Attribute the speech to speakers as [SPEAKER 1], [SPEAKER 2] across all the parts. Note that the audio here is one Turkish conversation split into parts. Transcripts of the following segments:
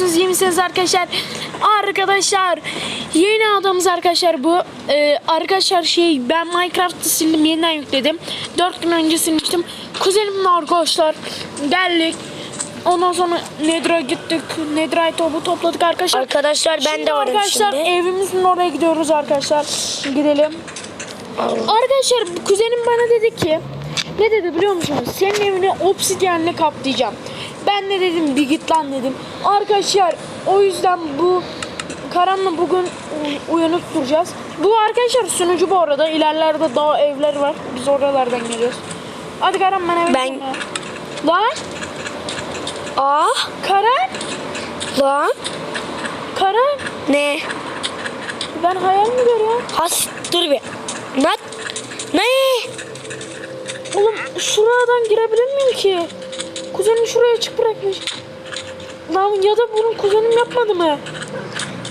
[SPEAKER 1] nasılsınız? İyi misiniz arkadaşlar? Arkadaşlar yeni adamız arkadaşlar bu. Ee, arkadaşlar şey ben Minecraft'ı sildim yeniden yükledim. 4 gün önce silmiştim. Kuzenimle arkadaşlar geldik. Ondan sonra Nedra gittik. Nedra'yı topu topladık arkadaşlar.
[SPEAKER 2] Arkadaşlar ben
[SPEAKER 1] Şimdi
[SPEAKER 2] de varım
[SPEAKER 1] arkadaşlar
[SPEAKER 2] şimdi.
[SPEAKER 1] evimizin oraya gidiyoruz arkadaşlar. Gidelim. Arkadaşlar bu kuzenim bana dedi ki ne dedi biliyor musunuz? Senin evini obsidyenle kaplayacağım. Ben de dedim bir git lan dedim. Arkadaşlar o yüzden bu Karan'la bugün u- uyanık duracağız. Bu arkadaşlar sunucu bu arada. İlerlerde daha evler var. Biz oralardan geliyoruz. Hadi Karan ben eve
[SPEAKER 2] Ben-.
[SPEAKER 1] Lan
[SPEAKER 2] Aa
[SPEAKER 1] Karan
[SPEAKER 2] lan
[SPEAKER 1] Karan
[SPEAKER 2] ne?
[SPEAKER 1] ben hayal mi görüyorum?
[SPEAKER 2] Has dur bir. Ne? Ne?
[SPEAKER 1] Oğlum şuradan girebilir miyim ki? Kuzenim şuraya açık bırakmış. Lan ya da bunu kuzenim yapmadı mı?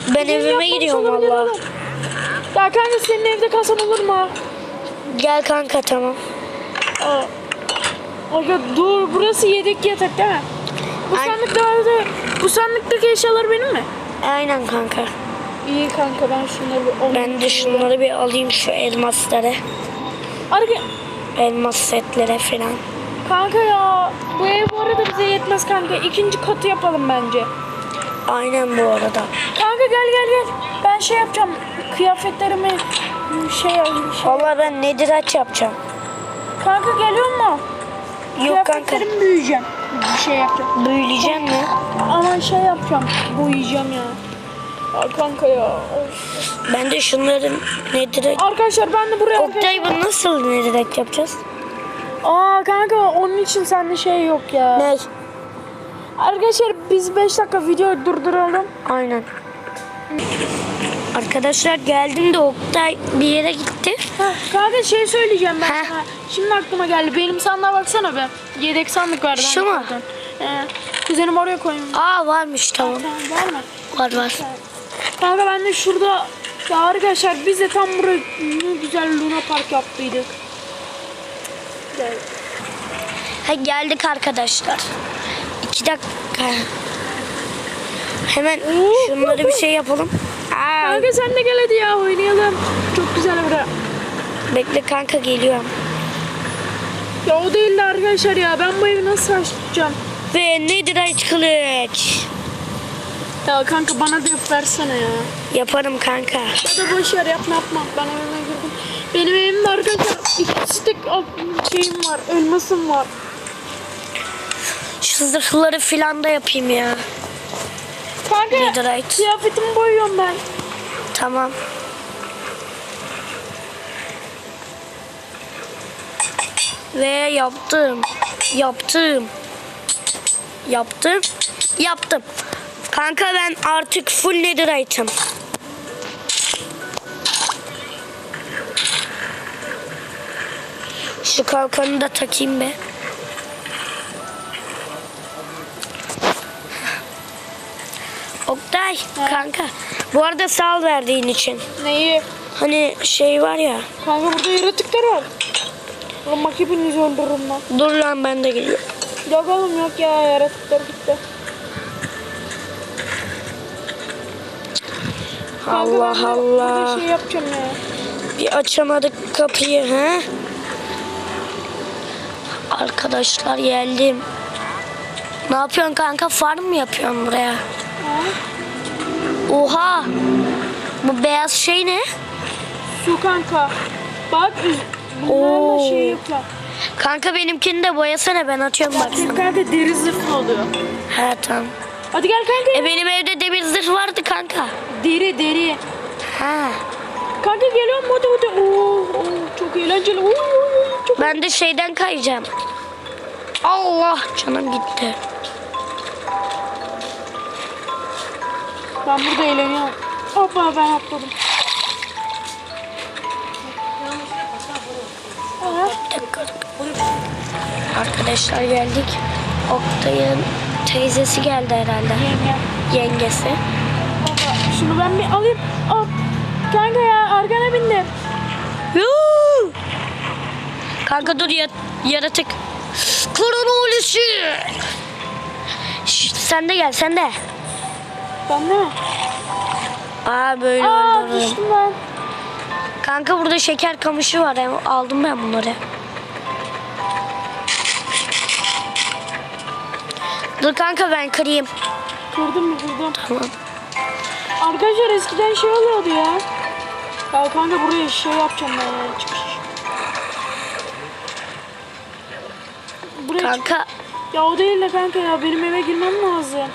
[SPEAKER 2] Ben
[SPEAKER 1] Kuzenim
[SPEAKER 2] evime gidiyorum valla.
[SPEAKER 1] Ya kanka senin evde kalsam olur mu?
[SPEAKER 2] Gel kanka tamam.
[SPEAKER 1] Aa. Aga dur burası yedek yatak değil mi? Bu
[SPEAKER 2] Ay-
[SPEAKER 1] sandıklarda bu sandıktaki eşyalar benim mi?
[SPEAKER 2] Aynen kanka.
[SPEAKER 1] İyi kanka ben şunları bir alayım.
[SPEAKER 2] Ben de şunları bir alayım şu elmasları.
[SPEAKER 1] Arka...
[SPEAKER 2] Elmas setlere falan.
[SPEAKER 1] Kanka ya bu ev bu arada bize yetmez kanka. İkinci katı yapalım bence.
[SPEAKER 2] Aynen bu arada.
[SPEAKER 1] Kanka gel gel gel. Ben şey yapacağım. Kıyafetlerimi şey, şey
[SPEAKER 2] Valla ben nedir aç yapacağım.
[SPEAKER 1] Kanka geliyor mu?
[SPEAKER 2] Yok kanka.
[SPEAKER 1] Büyüyeceğim. Bir şey yapacağım.
[SPEAKER 2] Büyüleyeceğim mi?
[SPEAKER 1] Ama şey yapacağım. Boyayacağım ya. Ya kanka ya. Of.
[SPEAKER 2] Ben de şunların nedir
[SPEAKER 1] Arkadaşlar ben de buraya...
[SPEAKER 2] Oktay bu nasıl nedir yapacağız?
[SPEAKER 1] Aa kanka onun için sende şey yok ya.
[SPEAKER 2] Ne?
[SPEAKER 1] Arkadaşlar biz 5 dakika videoyu durduralım.
[SPEAKER 2] Aynen. Arkadaşlar geldim de Oktay bir yere gitti.
[SPEAKER 1] Heh, kanka şey söyleyeceğim ben
[SPEAKER 2] Heh.
[SPEAKER 1] sana. Şimdi aklıma geldi. Benim sandığa baksana be. Yedek sandık vardı.
[SPEAKER 2] Şu
[SPEAKER 1] hani
[SPEAKER 2] mu?
[SPEAKER 1] zaten. Ee, kuzenim oraya koymuş.
[SPEAKER 2] Aa varmış tamam.
[SPEAKER 1] Tamam var mı?
[SPEAKER 2] Var var.
[SPEAKER 1] Kanka ben de şurada ya arkadaşlar biz de tam buraya ne güzel Luna Park yaptıydık. Güzel.
[SPEAKER 2] Ha, geldik arkadaşlar. İki dakika. Hemen şunları bir şey yapalım. Aa,
[SPEAKER 1] Kanka sen de gel hadi ya oynayalım. Çok güzel bura.
[SPEAKER 2] bekle kanka geliyorum.
[SPEAKER 1] Ya o değil de arkadaşlar ya ben bu evi nasıl açacağım?
[SPEAKER 2] Ve nedir aç kılıç?
[SPEAKER 1] Ya kanka bana da yap versene ya.
[SPEAKER 2] Yaparım kanka.
[SPEAKER 1] Ya da boş yer yapma yapma. Ben evime girdim. Benim evimde arkadaşlar iki stek şeyim var. Elmasım var.
[SPEAKER 2] Şu zırhları filan da yapayım ya.
[SPEAKER 1] Kanka
[SPEAKER 2] Netherite.
[SPEAKER 1] kıyafetimi boyuyorum ben.
[SPEAKER 2] Tamam. Ve yaptım. Yaptım. Yaptım. Yaptım. Kanka ben artık full netherite'ım. Şu kalkanı da takayım be. Oktay kanka. Bu arada sal verdiğin için.
[SPEAKER 1] Neyi?
[SPEAKER 2] Hani şey var ya.
[SPEAKER 1] Kanka burada yaratıklar var. Oğlum bak hepinizi öldürürüm lan.
[SPEAKER 2] Dur lan ben de geliyorum.
[SPEAKER 1] Yok oğlum yok ya yaratıklar gitti. Kanka ben
[SPEAKER 2] Allah
[SPEAKER 1] de
[SPEAKER 2] Allah.
[SPEAKER 1] Burada şey yapacağım ya.
[SPEAKER 2] Bir açamadık kapıyı he? Arkadaşlar geldim. Ne yapıyorsun kanka? Farm mı yapıyorsun buraya?
[SPEAKER 1] Ha?
[SPEAKER 2] Oha! Bu beyaz şey ne?
[SPEAKER 1] Su kanka. Bak bunlarla
[SPEAKER 2] Oo.
[SPEAKER 1] şey yapacağım.
[SPEAKER 2] Kanka benimkini de boyasana ben atıyorum
[SPEAKER 1] Bak
[SPEAKER 2] baksana.
[SPEAKER 1] kanka deri zırh oluyor.
[SPEAKER 2] He tamam.
[SPEAKER 1] Hadi gel kanka.
[SPEAKER 2] E benim evde demir zırh vardı kanka.
[SPEAKER 1] Deri deri.
[SPEAKER 2] Ha.
[SPEAKER 1] Kanka geliyorum hadi hadi. Oo, oo, çok eğlenceli. Oo.
[SPEAKER 2] Ben de şeyden kayacağım. Allah canım gitti.
[SPEAKER 1] Ben burada eğleniyorum. Hoppa ben atladım.
[SPEAKER 2] Arkadaşlar geldik. Oktay'ın teyzesi geldi herhalde.
[SPEAKER 1] Yenge.
[SPEAKER 2] Yengesi.
[SPEAKER 1] Baba, şunu ben bir alayım. Al. Kanka ya arkana bindim.
[SPEAKER 2] Yuu! Kanka dur ya, yaratık. Şş, sen de gel sen de.
[SPEAKER 1] Ben de?
[SPEAKER 2] Aa böyle
[SPEAKER 1] Aa
[SPEAKER 2] öldürdüm.
[SPEAKER 1] düştüm ben.
[SPEAKER 2] Kanka burada şeker kamışı var. Aldım ben bunları. Dur kanka ben kırayım.
[SPEAKER 1] Kırdım mı kırdım.
[SPEAKER 2] Tamam.
[SPEAKER 1] Arkadaşlar eskiden şey oluyordu ya. Ya kanka buraya şey yapacağım ben ya çıkış. Buraya çık-
[SPEAKER 2] Kanka
[SPEAKER 1] Ya o değil de kanka ya benim eve girmem lazım.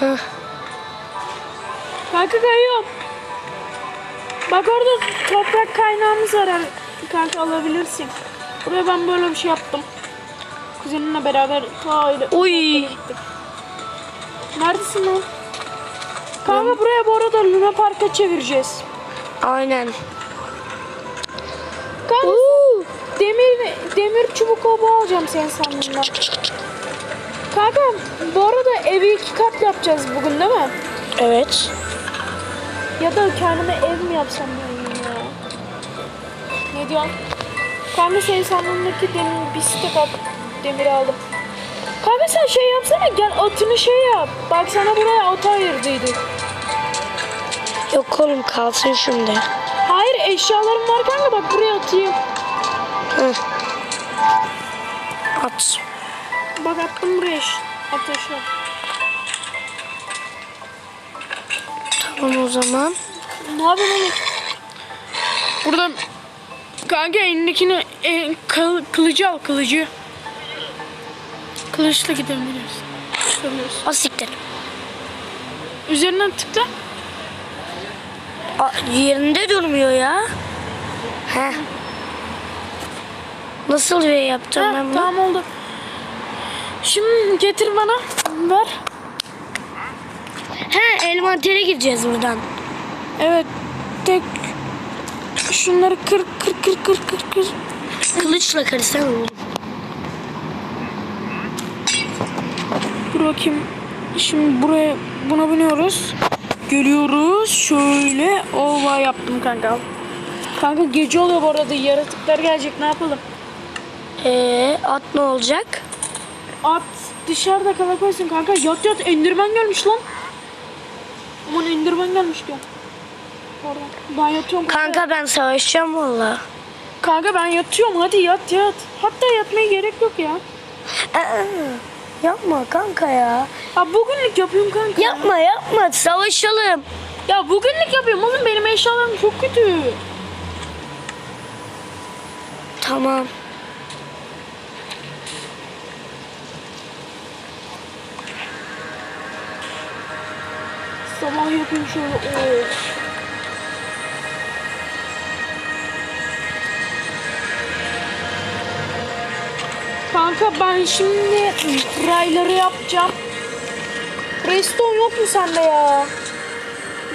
[SPEAKER 2] Hıh.
[SPEAKER 1] Kanka kayıyorum. Bak orada toprak kaynağımız var. Kanka alabilirsin. Buraya ben böyle bir şey yaptım. Kuzenimle beraber
[SPEAKER 2] Uy.
[SPEAKER 1] gittik. Neredesin lan? Kanka buraya bu arada Luna Park'a çevireceğiz.
[SPEAKER 2] aynen.
[SPEAKER 1] Kanka demir demir çubuk oba alacağım senin sandığından. Kanka bu arada evi iki kat yapacağız bugün değil mi?
[SPEAKER 2] Evet.
[SPEAKER 1] Ya da kendime ev mi yapsam diyorum ya. Ne diyorsun? Kanka senin sandığındaki demir bir stek at demiri aldım. Kanka sen şey yapsana gel atını şey yap. Bak sana buraya at ayırdıydık.
[SPEAKER 2] Yok oğlum kalsın şimdi.
[SPEAKER 1] Eşyalarım var kanka bak buraya atayım.
[SPEAKER 2] Hı. At.
[SPEAKER 1] Bak attım buraya at eşya.
[SPEAKER 2] Tamam o zaman.
[SPEAKER 1] Ne oğlum? Burada kanka elindekini e, kıl- kılıcı al kılıcı. Kılıçla gidebiliriz. Çıkabiliriz.
[SPEAKER 2] Asiktir.
[SPEAKER 1] Üzerinden tıkla.
[SPEAKER 2] Yerinde durmuyor ya. Heh. Nasıl bir yapacağım
[SPEAKER 1] Ha,
[SPEAKER 2] ben bunu?
[SPEAKER 1] tamam oldu. Şimdi getir bana. Ver.
[SPEAKER 2] He envantere gireceğiz buradan.
[SPEAKER 1] Evet. Tek şunları kır kır kır kır kır kır.
[SPEAKER 2] Kılıçla kırsan olur.
[SPEAKER 1] Dur bakayım. Şimdi buraya buna biniyoruz. Geliyoruz. Şöyle ova yaptım kanka. Kanka gece oluyor bu arada. Yaratıklar gelecek. Ne yapalım?
[SPEAKER 2] Ee, at ne olacak?
[SPEAKER 1] At dışarıda kala koysun kanka. Yat yat endirmen gelmiş lan. Aman endirmen gelmiş diyor. Pardon. Ben yatıyorum kanka.
[SPEAKER 2] Kanka ben savaşacağım valla.
[SPEAKER 1] Kanka ben yatıyorum hadi yat yat. Hatta yatmaya gerek yok ya.
[SPEAKER 2] Aa, yapma kanka ya.
[SPEAKER 1] Ya bugünlük yapıyorum kanka.
[SPEAKER 2] Yapma yapma savaşalım.
[SPEAKER 1] Ya bugünlük yapıyorum oğlum benim eşyalarım çok kötü.
[SPEAKER 2] Tamam.
[SPEAKER 1] Sabah yapayım şöyle. Oo. Kanka ben şimdi rayları yapacağım. Redstone yok mu sende ya?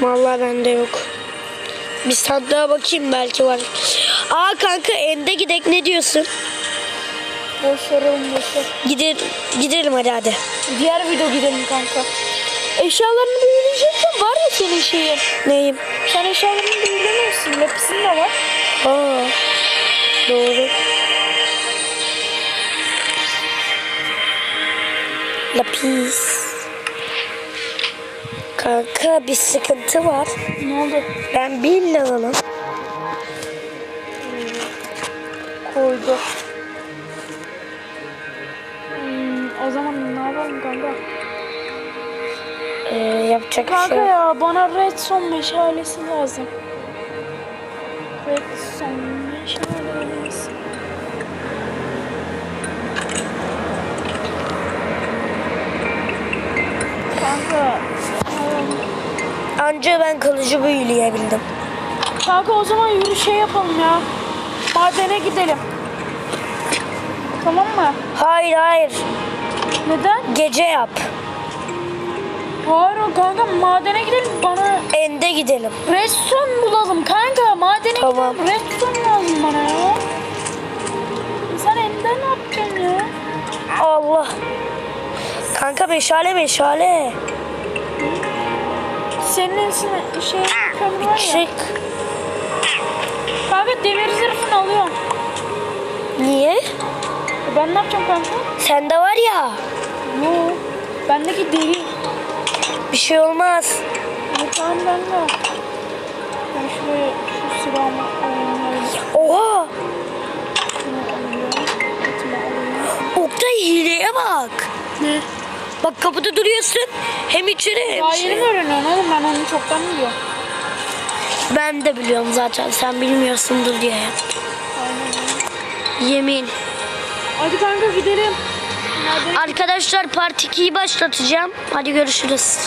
[SPEAKER 2] Vallahi bende yok. Bir sandığa bakayım belki var. Aa kanka ende gidek ne diyorsun?
[SPEAKER 1] Boş ver oğlum boş ver.
[SPEAKER 2] Gider, gidelim hadi hadi.
[SPEAKER 1] Diğer video gidelim kanka. Eşyalarını büyüleyeceksen var ya senin şeyin.
[SPEAKER 2] Neyim?
[SPEAKER 1] Sen eşyalarını büyülemiyorsun. Lapisin de var.
[SPEAKER 2] Aa, doğru. Lapis. Kanka bir sıkıntı var.
[SPEAKER 1] Ne oldu?
[SPEAKER 2] Ben bir level'ım.
[SPEAKER 1] Koydu. Hmm, o zaman ne yapalım kanka?
[SPEAKER 2] Ee, yapacak bir
[SPEAKER 1] Kanka
[SPEAKER 2] şey yok.
[SPEAKER 1] ya bana redstone meşalesi lazım. Redstone meşalesi. Kanka.
[SPEAKER 2] Anca ben kılıcı büyüleyebildim.
[SPEAKER 1] Kanka o zaman yürü şey yapalım ya. Madene gidelim. Tamam mı?
[SPEAKER 2] Hayır hayır.
[SPEAKER 1] Neden?
[SPEAKER 2] Gece yap.
[SPEAKER 1] Hayır kanka madene gidelim bana
[SPEAKER 2] Ende gidelim.
[SPEAKER 1] redstone bulalım kanka madene
[SPEAKER 2] Tamam.
[SPEAKER 1] gidelim redstone lazım bana ya. Sen elinde ne yapacaksın ya?
[SPEAKER 2] Allah. Kanka meşale meşale.
[SPEAKER 1] Senin içine şey kömür var ya.
[SPEAKER 2] Çık.
[SPEAKER 1] Kanka demir zırhını alıyorum.
[SPEAKER 2] Niye?
[SPEAKER 1] Ben ne yapacağım kanka?
[SPEAKER 2] Sende var ya
[SPEAKER 1] Yo. Bendeki deri.
[SPEAKER 2] bir şey olmaz.
[SPEAKER 1] Yok tamam ben de. Ben şuraya şu silahımı alayım.
[SPEAKER 2] Oha. Oktay hileye bak.
[SPEAKER 1] Ne?
[SPEAKER 2] Bak kapıda duruyorsun. Hem içeri hem
[SPEAKER 1] Daha yeni
[SPEAKER 2] şey.
[SPEAKER 1] mi öğreniyorsun oğlum? Ben onu çoktan biliyorum.
[SPEAKER 2] Ben de biliyorum zaten sen bilmiyorsundur diye.
[SPEAKER 1] Aynen.
[SPEAKER 2] Yemin.
[SPEAKER 1] Hadi kanka gidelim. Hadi.
[SPEAKER 2] Arkadaşlar part 2'yi başlatacağım. Hadi görüşürüz.